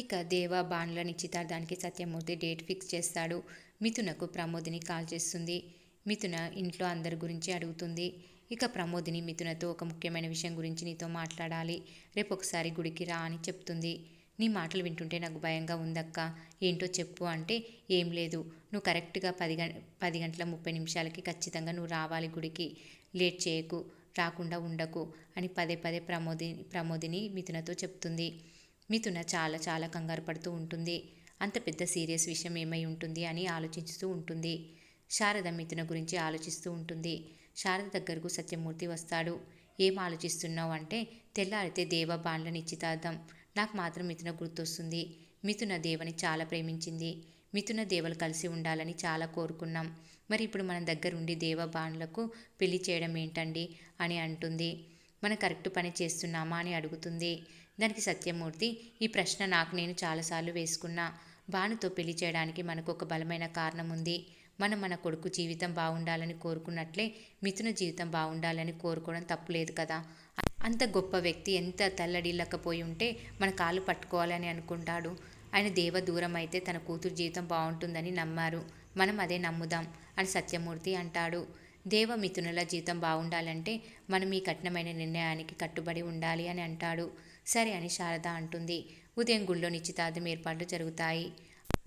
ఇక దేవ బాణుల నిశ్చితార్థానికి సత్యమూర్తి డేట్ ఫిక్స్ చేస్తాడు. మిథునకు ప్రమోదిని కాల్ చేస్తుంది. మిథున ఇంట్లో అందరి గురించి అడుగుతుంది. ఇక ప్రమోదిని మిథునతో ఒక ముఖ్యమైన విషయం గురించి నీతో మాట్లాడాలి. రేపు ఒకసారి గుడికి రా అని చెప్తుంది. నీ మాటలు వింటుంటే నాకు భయంగా ఉందక్క. ఏంటో చెప్పు అంటే ఏం లేదు. నువ్వు కరెక్ట్గా పది గంట పది గంటల ముప్పై నిమిషాలకి ఖచ్చితంగా నువ్వు రావాలి గుడికి. లేట్ చేయకు రాకుండా ఉండకు అని పదే పదే ప్రమోది ప్రమోదిని మిథునతో చెప్తుంది. మిథున చాలా చాలా కంగారు పడుతూ ఉంటుంది. అంత పెద్ద సీరియస్ విషయం ఏమై ఉంటుంది అని ఆలోచిస్తూ ఉంటుంది. శారద మిథున గురించి ఆలోచిస్తూ ఉంటుంది. శారద దగ్గరకు సత్యమూర్తి వస్తాడు. ఏం ఆలోచిస్తున్నావు అంటే తెల్లారితే దేవ బాండ్ల నిశ్చితార్థం. నాకు మాత్రం మిథున గుర్తొస్తుంది. మిథున దేవని చాలా ప్రేమించింది. మిథున దేవలు కలిసి ఉండాలని చాలా కోరుకున్నాం. మరి ఇప్పుడు మన దగ్గరుండి దేవ బాండ్లకు పెళ్ళి చేయడం ఏంటండి? అని అంటుంది. మనం కరెక్ట్ పని చేస్తున్నామా? అని అడుగుతుంది. దానికి సత్యమూర్తి ఈ ప్రశ్న నాకు నేను చాలాసార్లు వేసుకున్నా. భానుతో పెళ్ళి చేయడానికి మనకు ఒక బలమైన కారణం ఉంది మనం మన కొడుకు జీవితం బాగుండాలని కోరుకున్నట్లే మిథున జీవితం బాగుండాలని కోరుకోవడం తప్పులేదు కదా. అంత గొప్ప వ్యక్తి ఎంత తల్లడిల్లకపోయి ఉంటే మన కాళ్ళు పట్టుకోవాలని అనుకుంటాడు. ఆయన దేవ దూరం అయితే తన కూతురు జీవితం బాగుంటుందని నమ్మారు. మనం అదే నమ్ముదాం అని సత్యమూర్తి అంటాడు. దేవ జీతం జీవితం బాగుండాలంటే మనం ఈ కఠినమైన నిర్ణయానికి కట్టుబడి ఉండాలి అని అంటాడు. సరే అని శారద అంటుంది. ఉదయం గుళ్ళో నిశ్చితార్థం ఏర్పాట్లు జరుగుతాయి.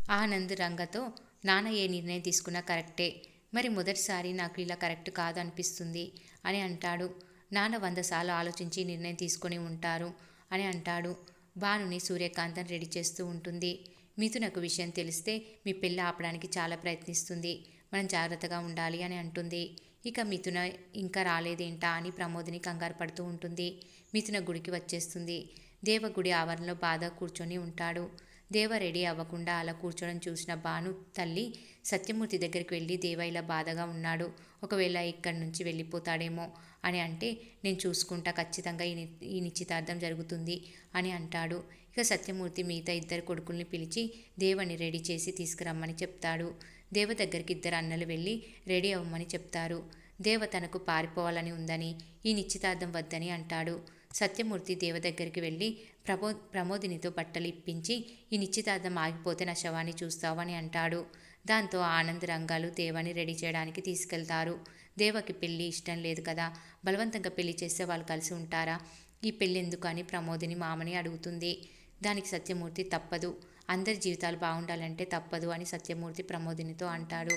ఆనంద్ రంగతో నాన్న ఏ నిర్ణయం తీసుకున్నా కరెక్టే. మరి మొదటిసారి నాకు ఇలా కరెక్ట్ కాదు అనిపిస్తుంది అని అంటాడు. నాన్న వంద సార్లు ఆలోచించి నిర్ణయం తీసుకొని ఉంటారు అని అంటాడు. భానుని సూర్యకాంతం రెడీ చేస్తూ ఉంటుంది. మిథునకు విషయం తెలిస్తే మీ పెళ్ళి ఆపడానికి చాలా ప్రయత్నిస్తుంది. మనం జాగ్రత్తగా ఉండాలి అని అంటుంది. ఇక మిథున ఇంకా రాలేదేంటా అని ప్రమోదిని కంగారు పడుతూ ఉంటుంది. మిథున గుడికి వచ్చేస్తుంది. దేవగుడి ఆవరణలో బాధ కూర్చొని ఉంటాడు. దేవ రెడీ అవ్వకుండా అలా కూర్చోవడం చూసిన భాను తల్లి సత్యమూర్తి దగ్గరికి వెళ్ళి దేవ ఇలా బాధగా ఉన్నాడు. ఒకవేళ ఇక్కడి నుంచి వెళ్ళిపోతాడేమో అని అంటే నేను చూసుకుంటా ఖచ్చితంగా ఈ ఈ నిశ్చితార్థం జరుగుతుంది అని అంటాడు. ఇక సత్యమూర్తి మిగతా ఇద్దరు కొడుకుల్ని పిలిచి దేవని రెడీ చేసి తీసుకురమ్మని చెప్తాడు. దేవ దగ్గరికి ఇద్దరు అన్నలు వెళ్ళి రెడీ అవ్వమని చెప్తారు. దేవ తనకు పారిపోవాలని ఉందని ఈ నిశ్చితార్థం వద్దని అంటాడు. సత్యమూర్తి దేవ దగ్గరికి వెళ్ళి ప్రమో ప్రమోదినితో బట్టలు ఇప్పించి ఈ నిశ్చితార్థం ఆగిపోతే నా శవాన్ని చూస్తావని అంటాడు. దాంతో ఆనంద్ రంగాలు దేవాన్ని రెడీ చేయడానికి తీసుకెళ్తారు. దేవకి పెళ్ళి ఇష్టం లేదు కదా బలవంతంగా పెళ్ళి చేస్తే వాళ్ళు కలిసి ఉంటారా? ఈ పెళ్ళి ఎందుకు అని ప్రమోదిని మామని అడుగుతుంది. దానికి సత్యమూర్తి తప్పదు. అందరి జీవితాలు బాగుండాలంటే తప్పదు అని సత్యమూర్తి ప్రమోదినితో అంటాడు.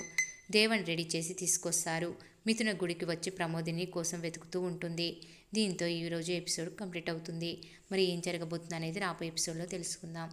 దేవన్ రెడీ చేసి తీసుకొస్తారు. మిథున గుడికి వచ్చి ప్రమోదిని కోసం వెతుకుతూ ఉంటుంది. దీంతో ఈరోజు ఎపిసోడ్ కంప్లీట్ అవుతుంది. మరి ఏం జరగబోతుంది అనేది రాబోయే ఎపిసోడ్లో తెలుసుకుందాం.